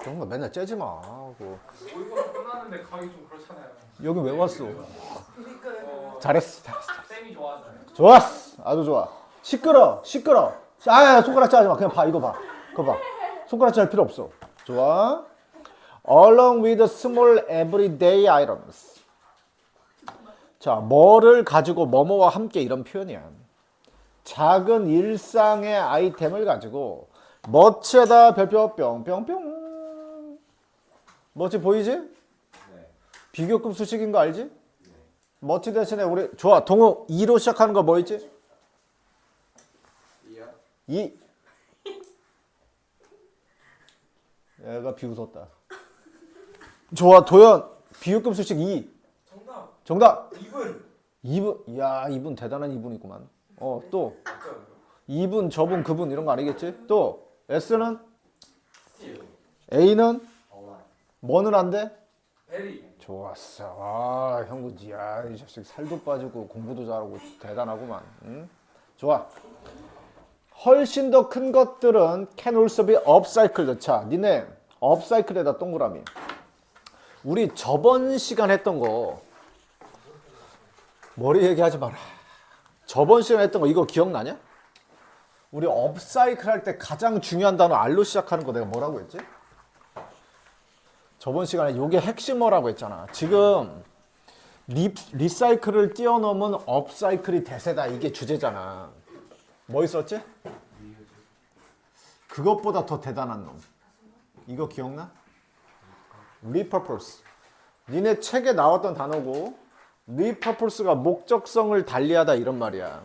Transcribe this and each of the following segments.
그런 거 맨날 째지 마. 그 모의고사 끝났는데 가기 좀 그렇잖아요. 여기 왜 왔어? 어, 잘했어, 잘했어. 쌤이 좋아하잖아요. 좋았어, 아주 좋아. 시끄러, 시끄러. 아, 손가락 짜지 마. 그냥 봐, 이거 봐, 그거 봐. 손가락 짤 필요 없어. 좋아. Along with small everyday items. 자, 뭐를 가지고 뭐뭐와 함께 이런 표현이야. 작은 일상의 아이템을 가지고 멋에다 별표 뿅뿅뿅. 멋지 보이지? 비교급 수식인 거 알지? 멋지 대신에 우리 좋아 동호 2로 시작하는 거 뭐 있지? 이요? 2 얘가 비웃었다 좋아 도현 비교급 수식 2 정답. 정답 2분. 2분 이야 이분 대단한 이분이구만 어또 맞죠? 2분 저분 그분 이런 거 아니겠지? 또 S는 스틸. A는 어와. 뭐는 안 돼? 베리. 좋았어. 아, 형구, 야, 이 자식 살도 빠지고 공부도 잘하고 대단하구만. 응? 좋아. 훨씬 더 큰 것들은 can also be upcycled. 자, 니네 upcycle에다 동그라미. 우리 저번 시간 했던 거 머리 얘기하지 마라. 저번 시간 했던 거 이거 기억나냐? 우리 업사이클 할 때 가장 중요한 단어 R로 시작하는 거 내가 뭐라고 했지? 저번 시간에 이게 핵심어라고 했잖아. 지금 리, 리사이클을 뛰어넘은 업사이클이 대세다. 이게 주제잖아. 뭐 있었지? 그것보다 더 대단한 놈. 이거 기억나? repurpose. 니네 책에 나왔던 단어고 repurpose가 목적성을 달리하다 이런 말이야.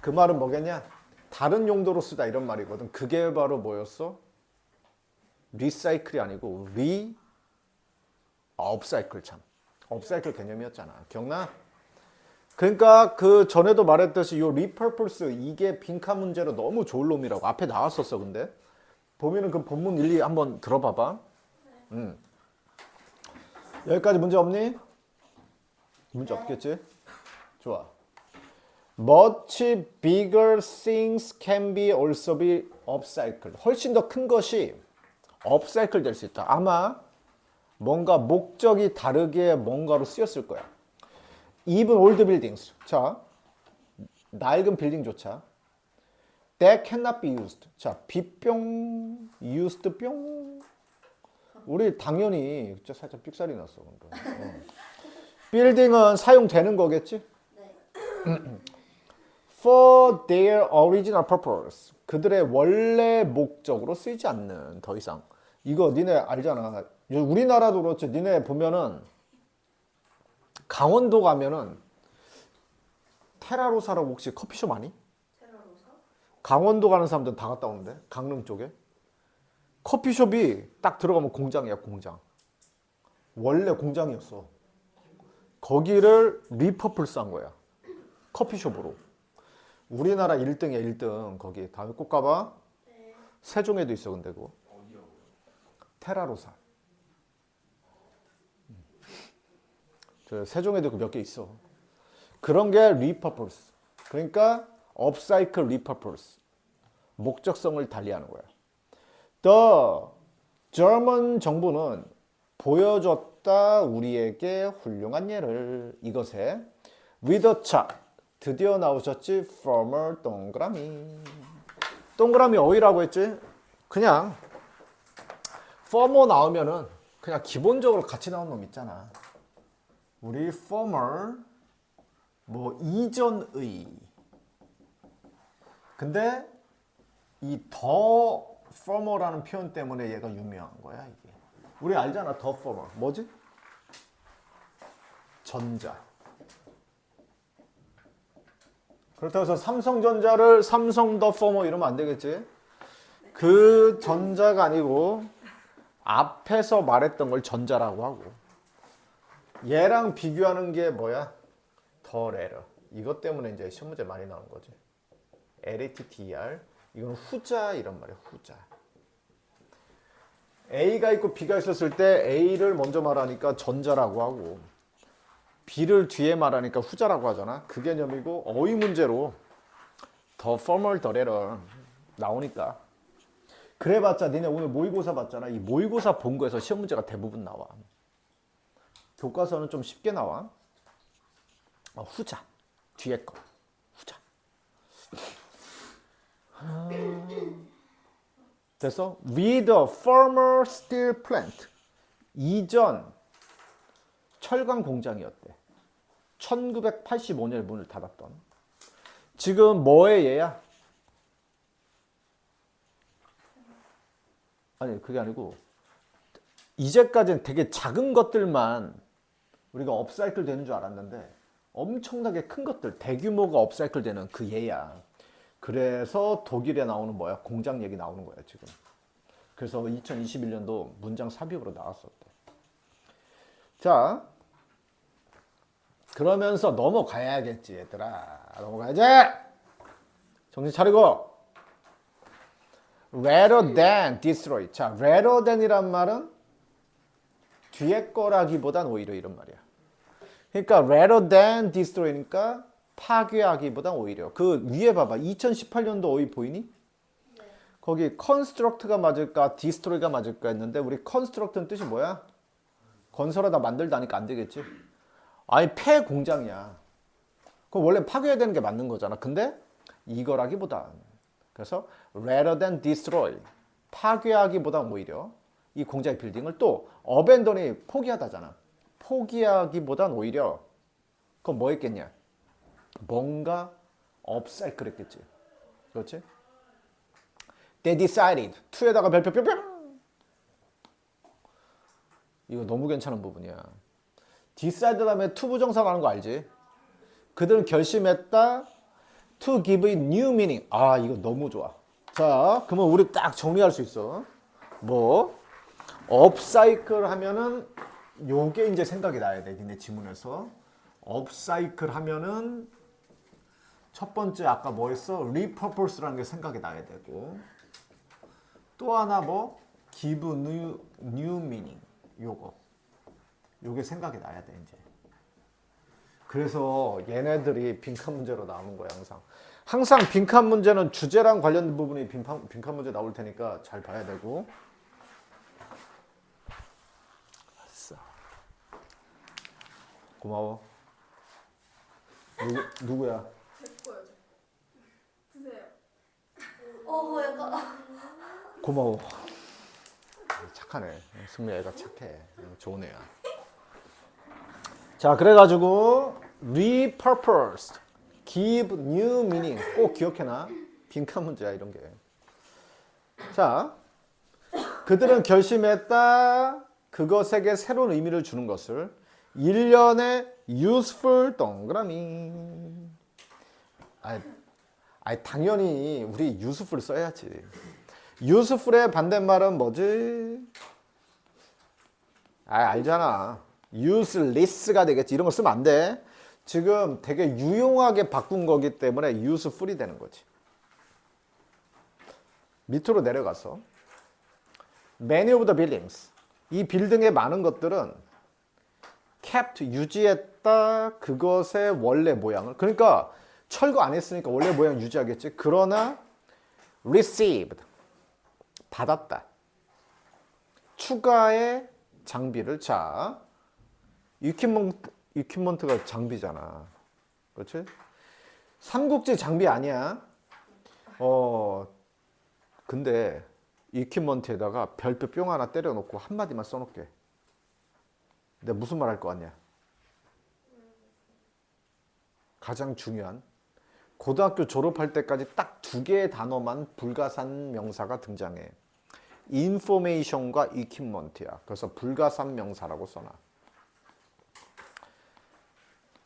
그 말은 뭐겠냐? 다른 용도로 쓰다 이런 말이거든. 그게 바로 뭐였어? 리사이클이 아니고 리 업사이클 참. 업사이클 개념이었잖아. 기억나? 그러니까 그 전에도 말했듯이 요 리퍼플스 이게 빈칸 문제로 너무 좋은 놈이라고 앞에 나왔었어 근데 보면은 그 본문 일리 한번 들어봐봐. 음. 여기까지 문제 없니? 문제 없겠지? 좋아. Much bigger things can be also be upcycled. 훨씬 더 큰 것이 upcycle 될수 있다. 아마 뭔가 목적이 다르게 뭔가로 쓰였을 거야. Even old buildings. 자, 낡은 빌딩조차 that cannot be used. 자, 비뿅, used 뿅. 우리 당연히 진짜 살짝 삑살이 났어. 어. 빌딩은 사용되는 거겠지? For their original purpose. 그들의 원래 목적으로 쓰이지 않는 더 이상. 이거 니네 알잖아. 우리나라도 그렇지. 니네 보면은 강원도 가면은 테라로사라고 혹시 커피숍 아니? 테라로사? 강원도 가는 사람들 다 갔다 오는데 강릉 쪽에 커피숍이 딱 들어가면 공장이야 공장. 원래 공장이었어. 거기를 리퍼플스 한 거야. 커피숍으로. 우리나라 1등이야 1등 거기. 다음에 꼭 가봐. 세종에도 있어 근데 그거. 테라로사. 음. 저 세종에도 몇 개 있어. 그런 게 리퍼플스. 그러니까 업사이클 리퍼플스. 목적성을 달리하는 거야. The German 정부는 보여줬다 우리에게 훌륭한 예를 이것에 with a chart 드디어 나오셨지 former 동그라미 동그라미 어휘라고 했지 그냥 former 나오면은 그냥 기본적으로 같이 나온 놈 있잖아. 우리 former 뭐 이전의. 근데 이 더 former라는 표현 때문에 얘가 유명한 거야 이게. 우리 알잖아 더 former 뭐지? 전자. 그렇다고 해서 삼성전자를 삼성 더 former 이러면 안 되겠지? 그 전자가 아니고 앞에서 말했던 걸 전자라고 하고. 얘랑 비교하는 게 뭐야? 더 레러. 이것 때문에 이제 시험 문제 많이 나오는 거지. LATTER 이건 후자 이런 말이야 후자. A가 있고 B가 있었을 때 A를 먼저 말하니까 전자라고 하고 B를 뒤에 말하니까 후자라고 하잖아. 그 개념이고 어휘 문제로 더 formal 더 later 나오니까 그래봤자 니네 오늘 모의고사 봤잖아. 이 모의고사 본 거에서 시험 문제가 대부분 나와. 교과서는 좀 쉽게 나와. 어, 후자 뒤에 거 후자. 아, 됐어? With a former steel plant. 이전 철강 공장이었대. 1985년에 문을 닫았던. 지금 뭐의 얘야? 아니 그게 아니고 이제까지는 되게 작은 것들만 우리가 업사이클 되는 줄 알았는데 엄청나게 큰 것들 대규모가 업사이클 되는 그 얘야. 그래서 독일에 나오는 뭐야 공장 얘기 나오는 거야 지금. 그래서 2021년도 문장 삽입으로 나왔었대. 자 그러면서 넘어가야겠지 얘들아 넘어가야지. 정신 차리고. Rather than destroy. 자, rather than이란 말은 뒤에 거라기보단 오히려 이런 말이야. 그러니까 rather than destroy니까 파괴하기보단 오히려. 그 위에 봐봐. 2018년도 어휘 보이니? 거기 construct가 맞을까, destroy가 맞을까 했는데 우리 construct는 뜻이 뭐야? 건설하다 만들다니까 안 되겠지. 아니 폐 공장이야. 그럼 원래 파괴해야 되는 게 맞는 거잖아. 근데 이거라기보단 그래서 rather than destroy 파괴하기보단 오히려 이 공장의 빌딩을 또 abandon이 포기하다잖아. 포기하기보단 오히려 그건 뭐 했겠냐? 뭔가 업사이클 했겠지. 그렇지? They decided to에다가 별표 뿅뿅 이거 너무 괜찮은 부분이야. decide 다음에 to 부정사 가는 거 알지? 그들은 결심했다 to give it new meaning. 아, 이거 너무 좋아. 자, 그러면 우리 딱 정리할 수 있어. 뭐 업사이클 하면은 요게 이제 생각이 나야 돼. 니네 지문에서. 업사이클 하면은 첫 번째 아까 뭐 했어? repurpose라는 게 생각이 나야 되고. 또 하나 뭐 new, new meaning. 요거. 요게 생각이 나야 돼, 이제. 그래서 얘네들이 빈칸 문제로 나오는 거야 항상. 항상 빈칸 문제는 주제랑 관련된 부분이 빈칸, 빈칸 문제 나올 테니까 잘 봐야 되고. 아싸. 고마워. 누구 누구야? 어, 약간 고마워. 착하네. 승미 애가 착해. 좋은 애야. 자, 그래가지고 repurposed, give new meaning 꼭 기억해놔. 빈칸 문제야 이런 게. 자, 그들은 결심했다. 그것에게 새로운 의미를 주는 것을 일련의 useful 동그라미. 아, 아 당연히 우리 useful 써야지. useful의 반대말은 뭐지? 아, 알잖아. Useless가 되겠지. 이런 거 쓰면 안 돼. 지금 되게 유용하게 바꾼 거기 때문에 useful이 되는 거지. 밑으로 내려가서 many of the buildings 이 빌딩의 많은 것들은 kept 유지했다 그것의 원래 모양을 그러니까 철거 안 했으니까 원래 모양 유지하겠지 그러나 received 받았다 추가의 장비를 자 이퀴먼트 이퀴먼트가 장비잖아. 그렇지? 삼국지 장비 아니야. 어 근데 이퀴먼트에다가 별표 뿅 하나 때려놓고 한마디만 써놓게. 내가 무슨 말할것 같냐? 가장 중요한. 고등학교 졸업할 때까지 딱 두 개의 단어만 불가산 명사가 등장해. 인포메이션과 이퀴먼트야. 그래서 불가산 명사라고 써놔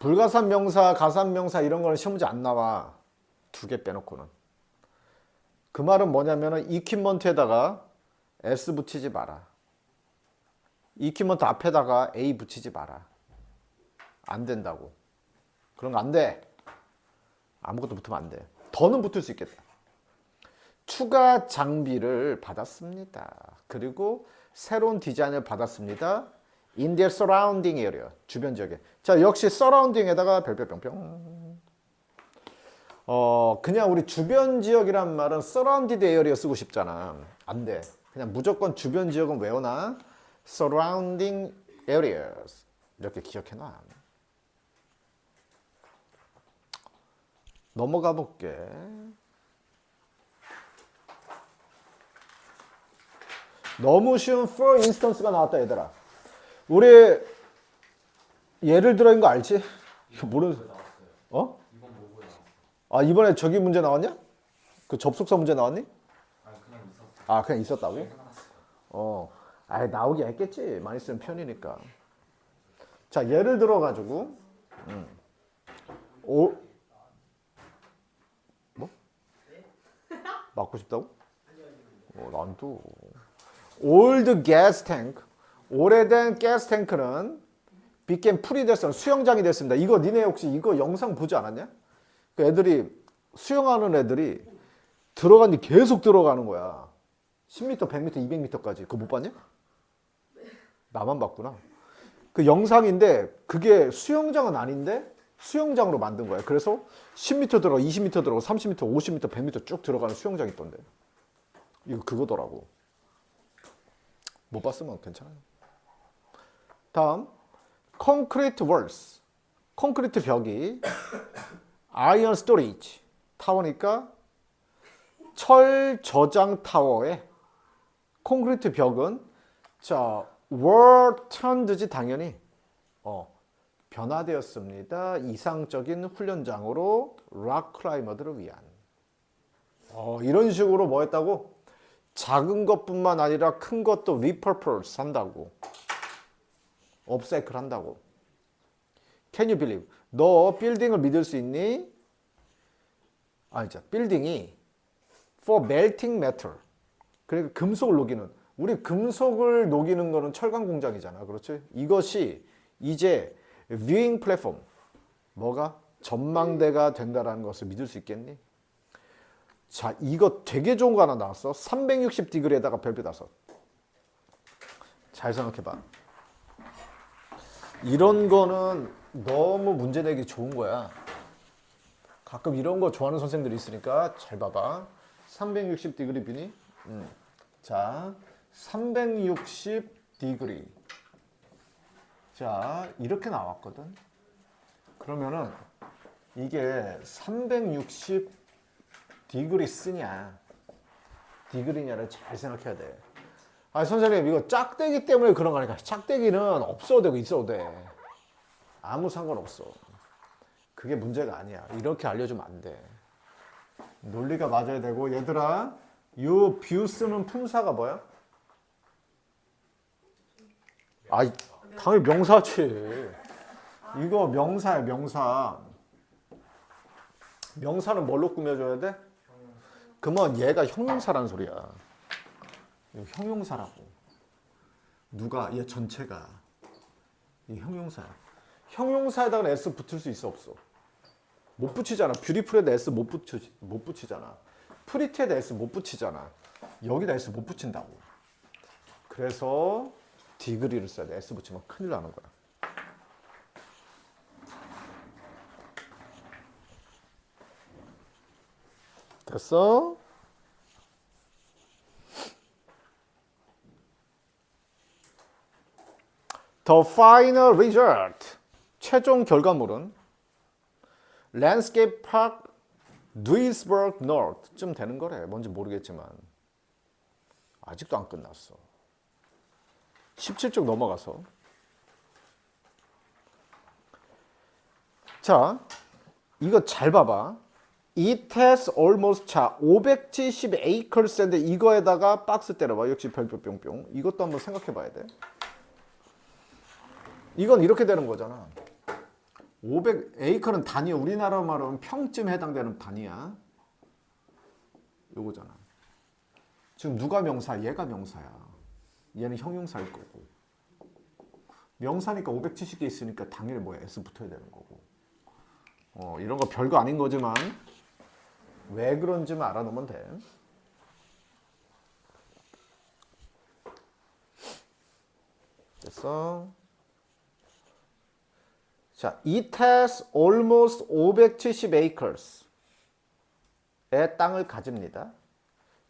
불가산 명사, 가산 명사 이런 거는 시험 문제 안 나와 두 개 빼놓고는 그 말은 뭐냐면은 이퀴먼트에다가 s 붙이지 마라. 이퀴먼트 앞에다가 a 붙이지 마라. 안 된다고. 그런 거 안 돼. 아무것도 붙으면 안 돼. 더는 붙을 수 있겠다. 추가 장비를 받았습니다. 그리고 새로운 디자인을 받았습니다. In their surrounding area. 주변 지역에. 자, 역시 surrounding에다가 별별 뿅뿅. 어 그냥 우리 주변 지역이란 말은 surrounded area 쓰고 싶잖아. 안 돼. 그냥 무조건 주변 지역은 외워놔. surrounding areas 이렇게 기억해놔. 넘어가 볼게. 너무 쉬운 for instance가 나왔다 얘들아. 우리 예를 들어 인거 알지? 이거 모르는 나왔어요. 어? 이번 뭐고에 나왔어. 아 이번에 저기 문제 나왔냐? 그 접속사 문제 나왔니? 아 그냥 있었어. 아 그냥 있었다고? 생각났어. 어, 아예 나오게 했겠지. 많이 쓰는 편이니까. 자 예를 들어 가지고 음. 오 뭐? 맞고 싶다고? 어, 난또 old gas tank 오래된 가스 탱크는 became 풀이 됐어 수영장이 됐습니다. 이거 니네 혹시 이거 영상 보지 않았냐? 그 애들이 수영하는 애들이 들어가니 계속 들어가는 거야. 10m, 100m, 200m까지. 그거 못 봤냐? 나만 봤구나. 그 영상인데 그게 수영장은 아닌데 수영장으로 만든 거야. 그래서 10m 들어가, 20m 들어가, 30m, 50m, 100m 쭉 들어가는 수영장이 있던데. 이거 그거더라고. 못 봤으면 괜찮아요. 다음 콘크리트 월스. 콘크리트 벽이 아이언 스토리지 타워니까 철 저장 타워에 콘크리트 벽은 자, were turned지 당연히 어, 변화되었습니다. 이상적인 훈련장으로 락 클라이머들을 위한. 어, 이런 식으로 뭐 했다고? 작은 것뿐만 아니라 큰 것도 repurpose 한다고. 업사이클 한다고. Can you believe? 너 빌딩을 믿을 수 있니? 아니죠. 빌딩이 for melting metal. 그러니까 금속을 녹이는. 우리 금속을 녹이는 거는 철강 공장이잖아. 그렇지? 이것이 이제 viewing platform. 뭐가? 전망대가 된다라는 것을 믿을 수 있겠니? 자, 이거 되게 좋은 거 하나 나왔어. 360 디그리에다가 별표 다섯. 잘 생각해 봐. 이런 거는 너무 문제 내기 좋은 거야. 가끔 이런 거 좋아하는 선생님들이 있으니까 잘 봐봐. 360 디그리 비니. 음. 자, 360 디그리. 자, 이렇게 나왔거든. 그러면은 이게 360 디그리 쓰냐, 디그리냐를 잘 생각해야 돼. 아, 선생님, 이거 짝대기 때문에 그런 거니까. 짝대기는 없어도 되고 있어도 돼. 아무 상관없어. 그게 문제가 아니야. 이렇게 알려주면 안 돼. 논리가 맞아야 되고, 얘들아, 요 뷰 쓰는 품사가 뭐야? 아, 당연히 명사지. 이거 명사야, 명사. 명사는 뭘로 꾸며줘야 돼? 그러면 얘가 형용사라는 소리야. 이거 형용사라고. 누가? 얘 전체가. 이 형용사야. 형용사에다가 s 붙을 수 있어 없어? 못 붙이잖아. 뷰티풀에다 s 못 붙이 못 붙이잖아. 프리티에다 s 못 붙이잖아. 여기다 s 못 붙인다고. 그래서 디그리를 써야 돼. s 붙이면 큰일 나는 거야. 됐어? The final result. 최종 결과물은 Landscape Park Duisburg North쯤 되는 거래. 뭔지 모르겠지만 아직도 안 끝났어. 17쪽 넘어가서 자 이거 잘 봐봐. It has almost 자 570 acres인데 이거에다가 박스 때려봐. 역시 별표 뿅뿅. 이것도 한번 생각해 봐야 돼. 이건 이렇게 되는 거잖아. 500 에이커는 단위야. 우리나라 말로는 평쯤 해당되는 단위야. 요거잖아. 지금 누가 명사? 얘가 명사야. 얘는 형용사일 거고. 명사니까 570개 있으니까 당연히 뭐야? S 붙어야 되는 거고. 어, 이런 거 별거 아닌 거지만 왜 그런지만 알아놓으면 돼. 됐어? 자, it has almost 570 acres. 땅을 가집니다.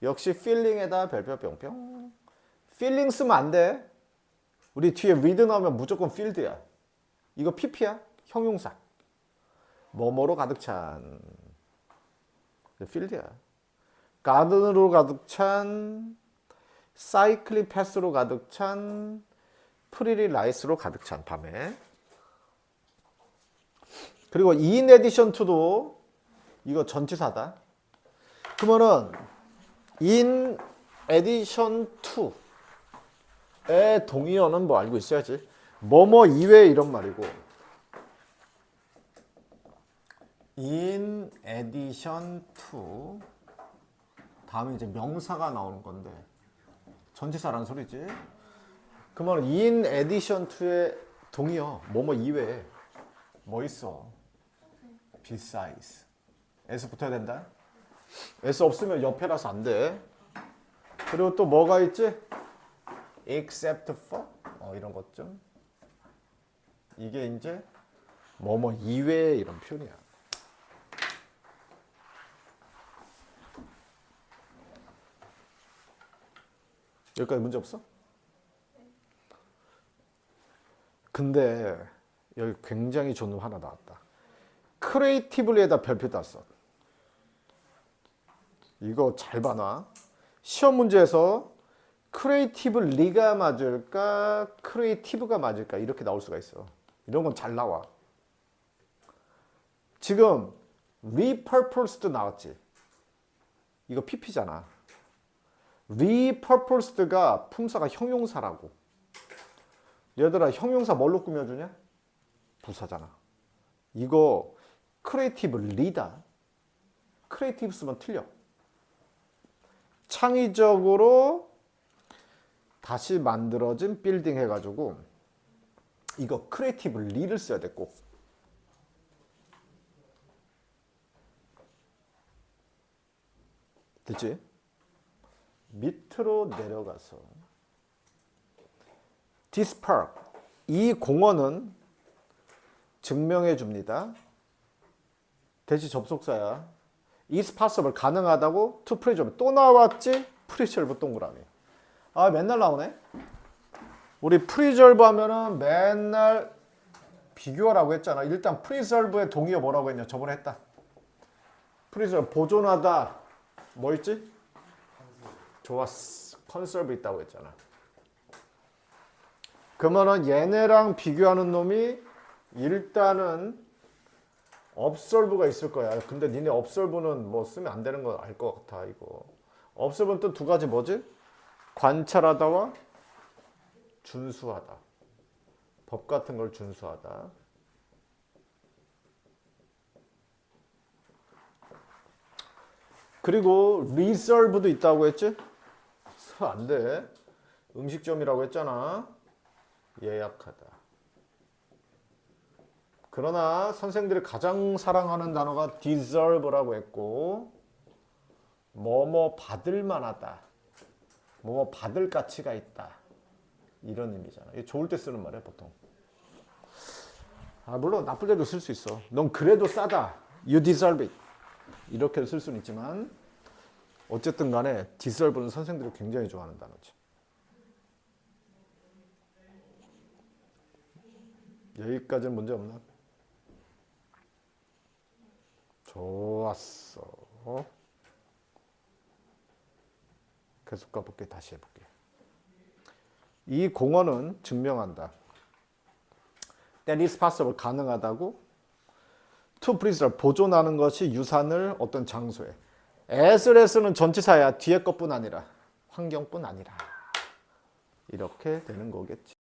역시 feeling에다 별표 뿅뿅. feeling 쓰면 안 돼. 우리 뒤에 read 나오면 무조건 field야. 이거 pp야. 형용사. 뭐뭐로 가득 찬. field야. 가든으로 가득 찬. 사이클링 패스로 가득 찬. 프리리 라이스로 가득 찬 밤에. 그리고 in addition to도 이거 전치사다. 그러면은 in addition to의 동의어는 뭐 알고 있어야지. 뭐뭐 이외에 이런 말이고. in addition to 다음에 이제 명사가 나오는 건데 전치사라는 소리지. 그러면 in addition to의 동의어 뭐뭐 이외에 뭐 있어? Besides. s 붙어야 된다. s 없으면 옆에라서 안 돼. 그리고 또 뭐가 있지? except for 어, 이런 것 좀. 이게 이제 뭐뭐 이외에 이런 표현이야. 여기까지 문제 없어? 근데 여기 굉장히 좋은 거 하나 나왔다. 크리에이티블리에다 별표 땄어. 이거 잘 봐놔. 시험 문제에서 크리에이티블리가 맞을까, 크리에이티브가 맞을까 이렇게 나올 수가 있어. 이런 건 잘 나와. 지금 repurposed도 나왔지. 이거 pp잖아. repurposed가 품사가 형용사라고. 얘들아 형용사 뭘로 꾸며주냐? 부사잖아. 이거 크리에이티브 리다. 크리에이티브 쓰면 틀려. 창의적으로 다시 만들어진 빌딩 해가지고 이거 크리에이티브 리를 써야 돼 꼭. 됐지? 밑으로 내려가서 park 이 공원은 증명해 줍니다. 대시 접속사야. is possible 가능하다고 to preserve 또 나왔지? preserve 동그라미. 아 맨날 나오네. 우리 preserve 하면은 맨날 비교하라고 했잖아. 일단 preserve의 동의어 뭐라고 했냐? 저번에 했다. preserve 보존하다. 뭐 있지? 좋았어. 컨설브 있다고 했잖아. 그러면은 얘네랑 비교하는 놈이 일단은 observe가 있을 거야. 근데 니네 observe는 뭐 쓰면 안 되는 거 알 것 같아 이거. observe는 또 두 가지 뭐지? 관찰하다와 준수하다. 법 같은 걸 준수하다. 그리고 reserve도 있다고 했지? 안 돼. 음식점이라고 했잖아. 예약하다. 그러나 선생들이 가장 사랑하는 단어가 deserve라고 했고 뭐뭐 받을 만하다. 뭐뭐 받을 가치가 있다. 이런 의미잖아. 이게 좋을 때 쓰는 말이야, 보통. 아, 물론 나쁠 때도 쓸 수 있어. 넌 그래도 싸다. You deserve it. 이렇게 쓸 수는 있지만 어쨌든 간에 deserve는 선생들이 굉장히 좋아하는 단어지. 여기까지는 문제 없나? 좋았어. 계속 가볼게. 다시 해볼게. 이 공원은 증명한다. That is possible. 가능하다고. To preserve. 보존하는 것이 유산을 어떤 장소에. as를 전치사야. 뒤에 것뿐 아니라. 환경뿐 아니라. 이렇게 되는 거겠지.